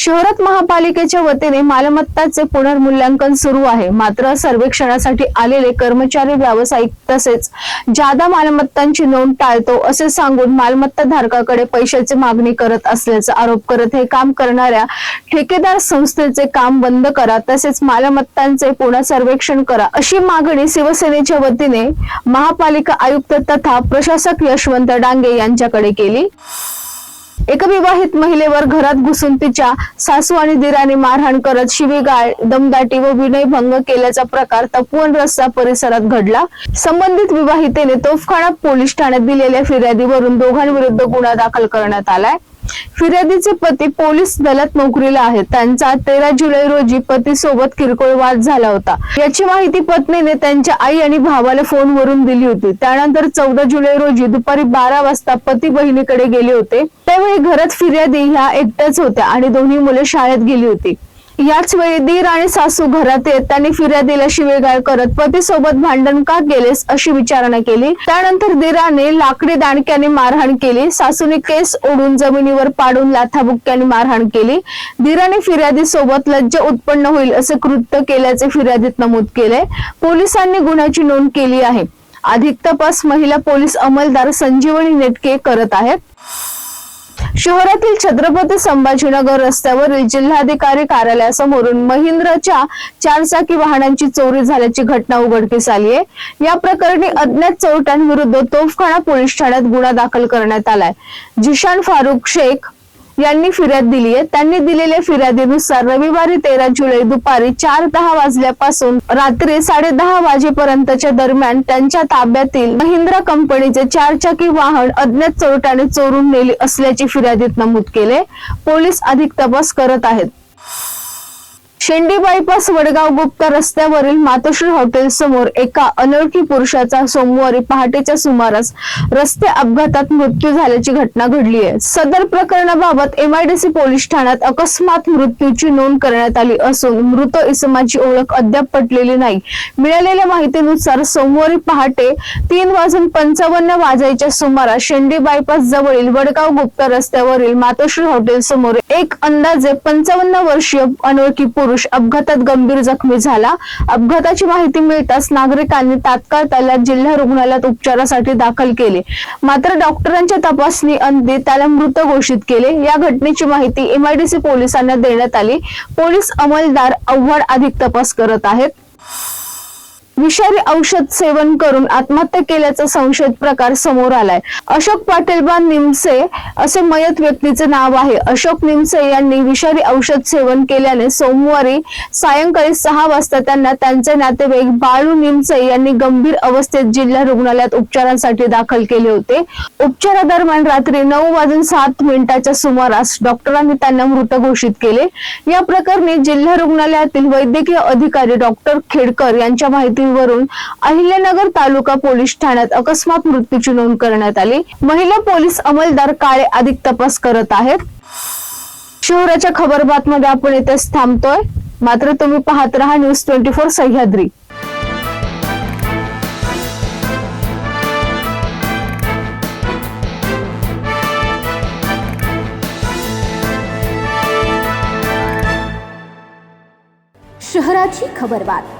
शहरात महापालिकेच्या वतीने मालमत्ताचे पुनर्मूल्यांकन सुरू आहे. मात्र सर्वेक्षणासाठी आलेले कर्मचारी व्यावसायिक तसेच जादा मालमत्तांची नोंद टाळतो असे सांगून मालमत्ता धारकाकडे पैशाची मागणी करत असल्याचा आरोप करत हे काम करणाऱ्या ठेकेदार संस्थेचे काम बंद करा तसेच मालमत्तांचे पुन्हा सर्वेक्षण करा अशी मागणी शिवसेनेच्या वतीने महापालिका आयुक्त तथा प्रशासक यशवंत डांगे यांच्याकडे केली. एका विवाहित महिलेवर घरात घुसून तिच्या सासू आणि दिराने मारहाण करत शिवीगाळ दमदाटी व विनयभंग केल्याचा प्रकार तपवन रस्ता परिसरात घडला. संबंधित विवाहितेने तोफखाना पोलीस ठाण्यात दिलेल्या फिर्यादीवरून दोघांविरुद्ध गुन्हा दाखल करण्यात आलाय. फिर्यादीचे पती पोलीस दलात नोकरीला आहेत. त्यांचा तेरा जुलै रोजी पती सोबत किरकोळ वाद झाला होता. याची माहिती पत्नीने त्यांच्या आई आणि भावाला फोनवरून दिली होती. त्यानंतर चौदा जुलै रोजी दुपारी बारा वाजता पती बहिणीकडे गेले होते. त्यावेळी घरात फिर्यादी ह्या एकट्याच होत्या आणि दोन्ही मुले शाळेत गेली होती. याच वेळी दीर आणि सासू घरात येत त्यांनी फिर्यादीला शिवेगाळ करत पती सोबत भांडण का गेलेस अशी विचारणा केली. त्यानंतर दीराने लाकडी दांडक्याने मारहाण केली. सासूने केस ओढून जमिनीवर पाडून लाथाबुक्क्याने मारहाण केली. दीराने फिर्यादी सोबत लज्ज उत्पन्न होईल असे कृत्य केल्याचे फिर्यादीत नमूद केले. पोलिसांनी गुन्ह्याची नोंद केली आहे. अधिक तपास महिला पोलीस अंमलदार संजीवनी नेटके करत आहेत. शहरातील छत्रपती संभाजीनगर रस्त्यावरील जिल्हाधिकारी कार्यालयासमोरून महिंद्राच्या चारचाकी वाहनांची चोरी झाल्याची घटना उघडकीस आली आहे या प्रकरणी अज्ञात चोरट्यांविरुद्ध तोफखाना पोलीस ठाण्यात गुन्हा दाखल करण्यात आलाय. जिशान फारुख शेख यांनी फिर्याद दिली आहे त्यांनी दिलेल्या फिर्यादीनुसार रविवारी तेरा जुलै दुपारी चार दहा वाजल्यापासून रात्री साडे दहा वाजेपर्यंतच्या दरम्यान त्यांच्या ताब्यातील महिंद्रा कंपनीचे चारचाकी वाहन अज्ञात चोरट्याने चोरून नेले असल्याची फिर्यादीत नमूद केले. पोलीस अधिक तपास करत आहेत. शेंडी बायपास वडगाव गुप्ता रस्त्यावरील मातोश्री हॉटेल समोर एका अनोळखी पुरुषाचा सोमवारी पहाटेच्या सुमारास रस्ते अपघातात मृत्यू झाल्याची घटना घडली आहे सदर प्रकरणाबाबत एमआयडीसी पोलीस ठाण्यात अकस्मात मृत्यूची नोंद करण्यात आली असून मृत इसमाची ओळख अद्याप पटलेली नाही. मिळालेल्या माहितीनुसार सोमवारी पहाटे तीन वाजून पंचावन्न वाजायच्या सुमारास शेंडी बायपास जवळील वडगाव गुप्ता रस्त्यावरील मातोश्री हॉटेल समोर एक अंदाजे पंचावन्न वर्षीय अनोळखी पुरुष अपघातात गंभीर जखमी झाला. अपघाताची माहिती मिळताच नागरिकांनी तात्काळ त्याला जिल्हा रुग्णालयात उपचारासाठी दाखल केले. मात्र डॉक्टरांच्या तपासणी अंती त्याला मृत घोषित केले. या घटनेची माहिती एमआयडीसी पोलिसांना देण्यात आली. पोलीस अंमलदार अव्हाड अधिक तपास करत आहेत. विषारी औषध सेवन करून आत्महत्या केल्याचा संशयित प्रकार समोर आलाय. अशोक पाटीलबा निमसे असे मयत व्यक्तीचे नाव आहे. अशोक निमसे यांनी विषारी औषध सेवन केल्याने सोमवारी सायंकाळी सहा वाजता त्यांना त्यांचे नातेवाईक बाळू निमसे यांनी गंभीर अवस्थेत जिल्हा रुग्णालयात उपचारांसाठी दाखल केले होते. उपचारादरम्यान रात्री नऊ वाजून सात मिनिटाच्या सुमारास डॉक्टरांनी त्यांना मृत घोषित केले. या प्रकरणी जिल्हा रुग्णालयातील वैद्यकीय अधिकारी डॉक्टर खेडकर यांच्या माहिती माहितीवरून अहिल्यानगर तालुका पोलीस ठाण्यात अकस्मात मृत्यूची नोंद करण्यात आली. महिला पोलीस अंमलदार काळे अधिक तपास करत आहेत. शहराच्या खबर बातमध्ये आपण इथेच थांबतोय. मात्र तुम्ही पाहत राहा न्यूज ट्वेंटी फोर सह्याद्री. शहराची खबरबात